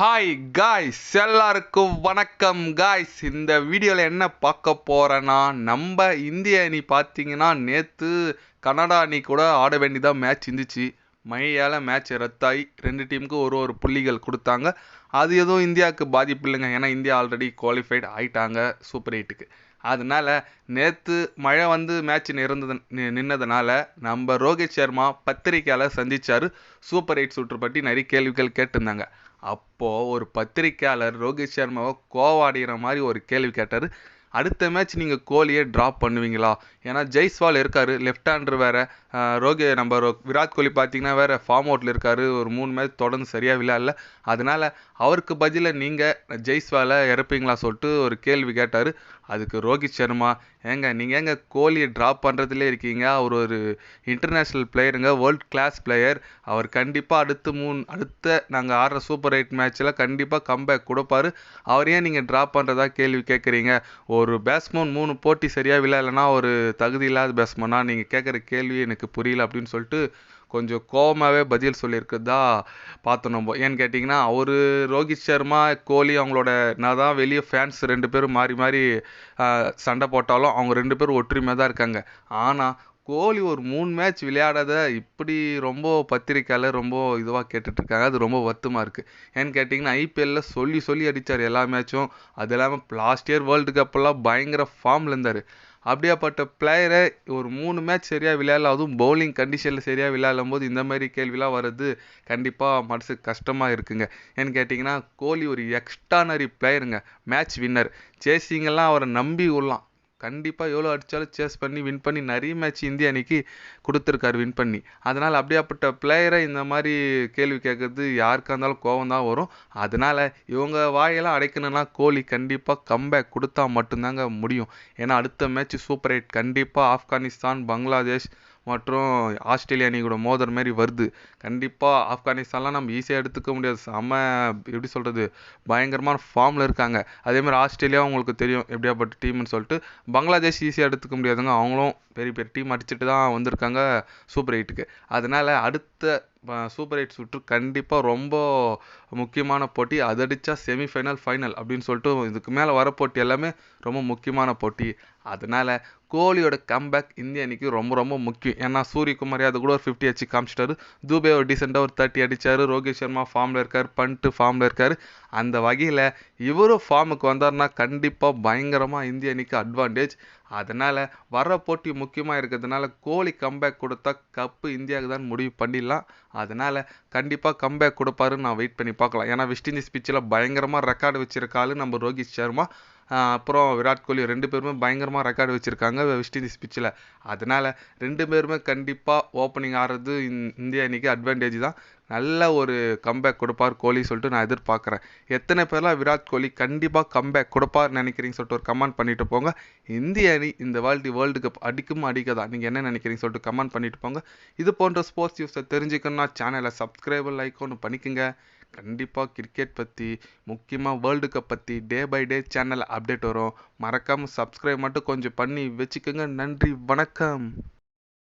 Hi guys எல்லாருக்கும் வணக்கம். Guys இந்த வீடியோவில் என்ன பார்க்க போகிறேன்னா நம்ம இந்திய அணி பார்த்தீங்கன்னா நேற்று கனடா அணி கூட ஆட வேண்டியதாக மேட்ச் இருந்துச்சு. மழையால் மேட்ச் ரத்தாகி ரெண்டு டீமுக்கு ஒரு ஒரு புள்ளிகள் கொடுத்தாங்க. அது எதுவும் இந்தியாவுக்கு பாதிப்பு இல்லைங்க. ஏன்னா இந்தியா ஆல்ரெடி குவாலிஃபைட் ஆயிட்டாங்க சூப்பர் எயிட்டுக்கு அதனால நேற்று மழை வந்து மேட்ச் நிறந்தது நி- நின்னதுனால நம்ம ரோஹித் சர்மா பத்திரிக்கையாளர் சந்தித்தார் சூப்பர் எயிட் சுற்று பற்றி நிறைய கேள்விகள் கேட்டிருந்தாங்க. அப்போது ஒரு பத்திரிக்கையாளர் ரோஹித் சர்மாவை கோவாடுகிற மாதிரி ஒரு கேள்வி கேட்டார். அடுத்த மேட்ச் நீங்கள் கோலியை ட்ராப் பண்ணுவீங்களா? ஏன்னா ஜெய்ஸ்வால் இருக்கார் லெஃப்ட் ஹேண்டர் வேறு. ரோகி நம்ம ரோ- விராட் கோலி பார்த்தீங்கன்னா வேறு ஃபார்ம் அவுட்டில் இருக்கார். ஒரு மூணு மேட்ச் தொடர்ந்து சரியாக விளையாடல. அதனால் அவருக்கு பதிலாக நீங்கள் ஜெய்ஸ்வாலை இறப்பீங்களா சொல்லிட்டு ஒரு கேள்வி கேட்டார். அதுக்கு ரோஹித் சர்மா ஏங்க நீங்கள் ஏங்க கோலியை ட்ராப் பண்ணுறதுலே இருக்கீங்க? அவர் ஒரு இன்டர்நேஷ்னல் பிளேயருங்க வேர்ல்ட் கிளாஸ் பிளேயர் அவர் கண்டிப்பாக அடுத்து மூணு அடுத்த நாங்கள் ஆடுற சூப்பர் எயிட் மேட்ச்சில் கண்டிப்பாக கம்பேக் கொடுப்பாரு. அவர் ஏன் நீங்கள் ட்ராப் பண்ணுறதா கேள்வி கேட்குறீங்க ஓ ஒரு பேட்ஸ்மேன் மூணு போட்டி சரியாக விளையாடலனா ஒரு தகுதி இல்லாத பேட்ஸ்மேனா நீங்கள் கேட்குற கேள்வி எனக்கு புரியல அப்படின்னு சொல்லிட்டு கொஞ்சம் கோவமாகவே பதில் சொல்லியிருக்கிறதா பார்த்தோம் நம்ம. ஏன்னு கேட்டிங்கன்னா அவர் ரோஹித் சர்மா கோலி அவங்களோட நான் தான் வெளியே ஃபேன்ஸ் ரெண்டு பேரும் மாறி மாறி சண்டை போட்டாலும் அவங்க ரெண்டு பேரும் ஒற்றுமையாக தான் இருக்காங்க. ஆனால் கோலி ஒரு மூணு மேட்ச் விளையாடாத இப்படி ரொம்ப பத்திரிக்கையில் ரொம்ப இதுவாக கேட்டுட்ருக்காங்க. அது ரொம்ப வருத்தமாக இருக்குது ஏன்னு கேட்டிங்கன்னா ஐபிஎல்ல சொல்லி சொல்லி அடித்தார் எல்லா மேட்சும் அது இல்லாமல் லாஸ்ட் இயர் வேர்ல்டு கப்பெல்லாம் பயங்கர ஃபார்மில் இருந்தார். அப்படியாப்பட்ட பிளேயரை ஒரு மூணு மேட்ச் சரியாக விளையாடல. அதுவும் பவுலிங் கண்டிஷனில் சரியாக விளையாடும் போது இந்த மாதிரி கேள்விலாம் வர்றது கண்டிப்பாக மனசுக்கு கஷ்டமாக இருக்குங்க. ஏன்னு கேட்டிங்கன்னா கோலி ஒரு எக்ஸ்ட்ரானரி பிளேயருங்க மேட்ச் வின்னர் சேசிங்கெல்லாம் அவரை நம்பி விடலாம் கண்டிப்பாக எவ்வளோ அடித்தாலும் சேஸ் பண்ணி வின் பண்ணி நிறைய மேட்ச் இந்திய அணிக்கு கொடுத்துருக்காரு வின் பண்ணி. அதனால் அப்படியாப்பட்ட பிளேயரை இந்த மாதிரி கேள்வி கேட்குறது யாருக்கா இருந்தாலும் கோவம் தான் வரும். அதனால் இவங்க வாயெல்லாம் அடைக்கணும்னா கோலி கண்டிப்பாக கம்பேக் கொடுத்தா மட்டும்தாங்க முடியும். ஏன்னா அடுத்த மேட்ச் சூப்பர் எயிட் கண்டிப்பாக ஆப்கானிஸ்தான் பங்களாதேஷ் மற்றும் ஆஸ்திரேலியா அணி கூட மாதிரி வருது. கண்டிப்பாக ஆப்கானிஸ்தான்லாம் நம்ம ஈஸியாக எடுத்துக்க முடியாது. செம்ம எப்படி சொல்கிறது பயங்கரமான ஃபார்மில் இருக்காங்க. அதே மாதிரி ஆஸ்திரேலியா உங்களுக்கு தெரியும் எப்படியாப்பட்ட டீம்னு சொல்லிட்டு. பங்களாதேஷ் ஈஸியாக எடுத்துக்க முடியாதுங்க. அவங்களும் பெரிய பெரிய டீம் அடிச்சுட்டு தான் வந்திருக்காங்க. சூப்பர் எயிட்டுக்கு அதனால் அடுத்த சூப்பர் எயிட் சுற்று கண்டிப்பாக ரொம்ப முக்கியமான போட்டி. அது அடித்தா செமிஃபைனல் ஃபைனல் அப்படின்னு சொல்லிட்டு இதுக்கு மேலே வர போட்டி எல்லாமே ரொம்ப முக்கியமான போட்டி. அதனால் கோலியோட கம்பேக் இந்திய அணிக்கு ரொம்ப ரொம்ப முக்கியம். ஏன்னா சூரியகுமார் அது கூட ஒரு ஃபிஃப்டி அடிச்சு காமிச்சிட்டாரு. தூபே ஒரு டீசெண்டாக ஒரு தேர்ட்டி அடித்தார் ரோஹித் சர்மா ஃபார்மில் இருக்கார். பண்ட்டு ஃபார்மில் இருக்கார். அந்த வகையில் இவரும் ஃபார்முக்கு வந்தார்னா கண்டிப்பாக பயங்கரமாக இந்திய அணிக்கு அட்வான்டேஜ் அதனால் வர போட்டி முக்கியமாக இருக்கிறதுனால கோலி கம்பேக் கொடுத்தா கப்பு இந்தியாவுக்கு தான் முடிவு பண்ணிடலாம். அதனால் கண்டிப்பாக கம்பேக் கொடுப்பாருன்னு நான் வெயிட் பண்ணி பார்க்கலாம். ஏன்னா வெஸ்ட் இண்டீஸ் பிச்சில் பயங்கரமாக ரெக்கார்டு வச்சிருக்காரு நம்ம ரோஹித் சர்மா. அப்புறம் விராட் கோலி ரெண்டு பேருமே பயங்கரமாக ரெக்கார்டு வச்சுருக்காங்க வெஸ்ட் இண்டீஸ் பிச்சில் அதனால் ரெண்டு பேருமே கண்டிப்பாக ஓப்பனிங் ஆடுறது இந்- இந்திய அணிக்கு அட்வான்டேஜ் தான். நல்ல ஒரு கம்பேக் கொடுப்பார் கோலி சொல்லிட்டு நான் எதிர்பார்க்குறேன். எத்தனை பேர்லாம் விராட் கோலி கண்டிப்பாக கம்பேக் கொடுப்பார் நினைக்கிறீங்க சொல்லிட்டு ஒரு கமெண்ட் பண்ணிட்டு போங்க. இந்திய அணி இந்த வேர்ல்டு வேர்ல்டு கப் அடிக்கும் அடிக்கதா நீங்கள் என்ன நினைக்கிறீங்க சொல்லிட்டு கமெண்ட் பண்ணிட்டு போங்க. இது போன்ற ஸ்போர்ட்ஸ் நியூஸை தெரிஞ்சுக்கணும்னா சேனலை சப்ஸ்கிரைபர் லைக் ஒன்று பண்ணிக்கோங்க. கண்டிப்பாக கிரிக்கெட் பற்றி முக்கியமாக வேர்ல்டு கப் பற்றி day by day channel update வரும். மறக்காமல் சப்ஸ்கிரைப் மட்டும் கொஞ்சம் பண்ணி வச்சுக்கோங்க. நன்றி வணக்கம்.